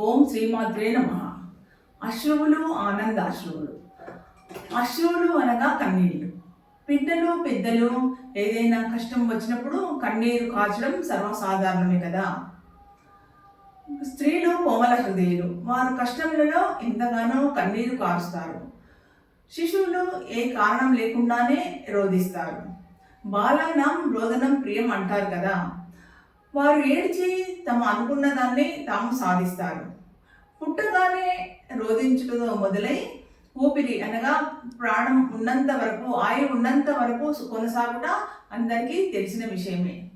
ఓం శ్రీమాద్రే నమ. అశ్రువులు ఆనందాశ్రువులు. అశ్రువులు అనగా కన్నీళ్ళు బిడ్డలు పెద్దలు ఏదైనా కష్టం వచ్చినప్పుడు కన్నీరు కాచడం సర్వసాధారణమే కదా? స్త్రీలు కోమల హృదయులు. వారు కష్టములలో ఎంతగానో కన్నీరు కారుస్తారు. శిశువులు ఏ కారణం లేకుండానే రోధిస్తారు. బాలానం రోదనం ప్రియం అంటారు కదా? వారు ఏడ్చి తమ అనుకున్న దాన్ని తాము సాధిస్తారు. పుట్టగానే రోధించడం మొదలై ఊపిరి అనగా ప్రాణం ఉన్నంత వరకు ఆయు ఉన్నంత వరకు కొనసాగుట అందరికీ తెలిసిన విషయమే.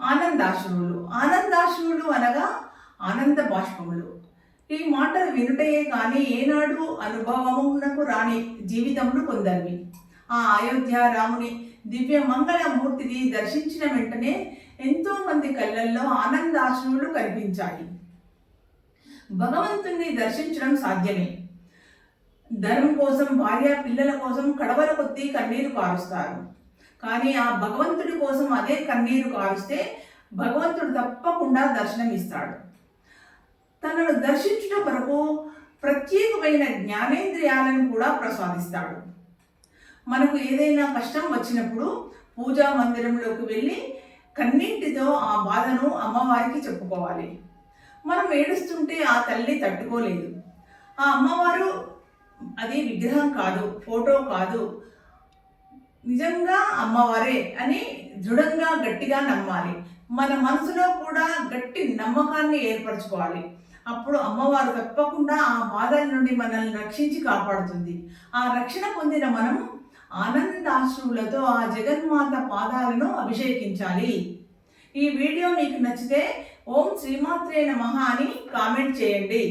ఆనందాశ్రువులు ఆనందాశ్రువులు అనగా ఆనంద బాష్పములు. ఈ మాటలు వినుటయే కానీ ఏనాడు అనుభవమునకు రాని జీవితములు కొందరివి ఆ అయోధ్య రాముని దివ్య మంగళ మూర్తిని దర్శించిన వెంటనే ఎంతోమంది కళ్ళల్లో ఆనందాశ్రువులు కనిపించాయి. భగవంతుణ్ణి దర్శించడం సాధ్యమే. ధర్మం కోసం భార్య పిల్లల కోసం కడవల కొద్దీ కన్నీరు కారుస్తారు. కానీ ఆ భగవంతుడి కోసం అదే కన్నీరు కారుస్తే భగవంతుడు తప్పకుండా దర్శనం ఇస్తాడు తనను దర్శించుట కొరకు ప్రత్యేకమైన జ్ఞానేంద్రియాలను కూడా ప్రసాదిస్తాడు. మనకు ఏదైనా కష్టం వచ్చినప్పుడు పూజా మందిరంలోకి వెళ్ళి కన్నీటితో ఆ బాధను అమ్మవారికి చెప్పుకోవాలి. మనం ఏడుస్తుంటే ఆ తల్లి తట్టుకోలేదు. ఆ అమ్మవారు అది విగ్రహం కాదు ఫోటో కాదు. నిజంగా అమ్మవారే అని దృఢంగా గట్టిగా నమ్మాలి. మన మనసులో కూడా గట్టి నమ్మకాన్ని ఏర్పరచుకోవాలి. అప్పుడు అమ్మవారు తప్పకుండా ఆ బాధల నుండి మనల్ని రక్షించి కాపాడుతుంది. ఆ రక్షణ పొందిన మనం ఆనందాశ్రువులతో ఆ జగన్మాత పాదాలను అభిషేకించాలి. ఈ వీడియో మీకు నచ్చితే ఓం శ్రీమాత్రే నమః అని కామెంట్ చేయండి.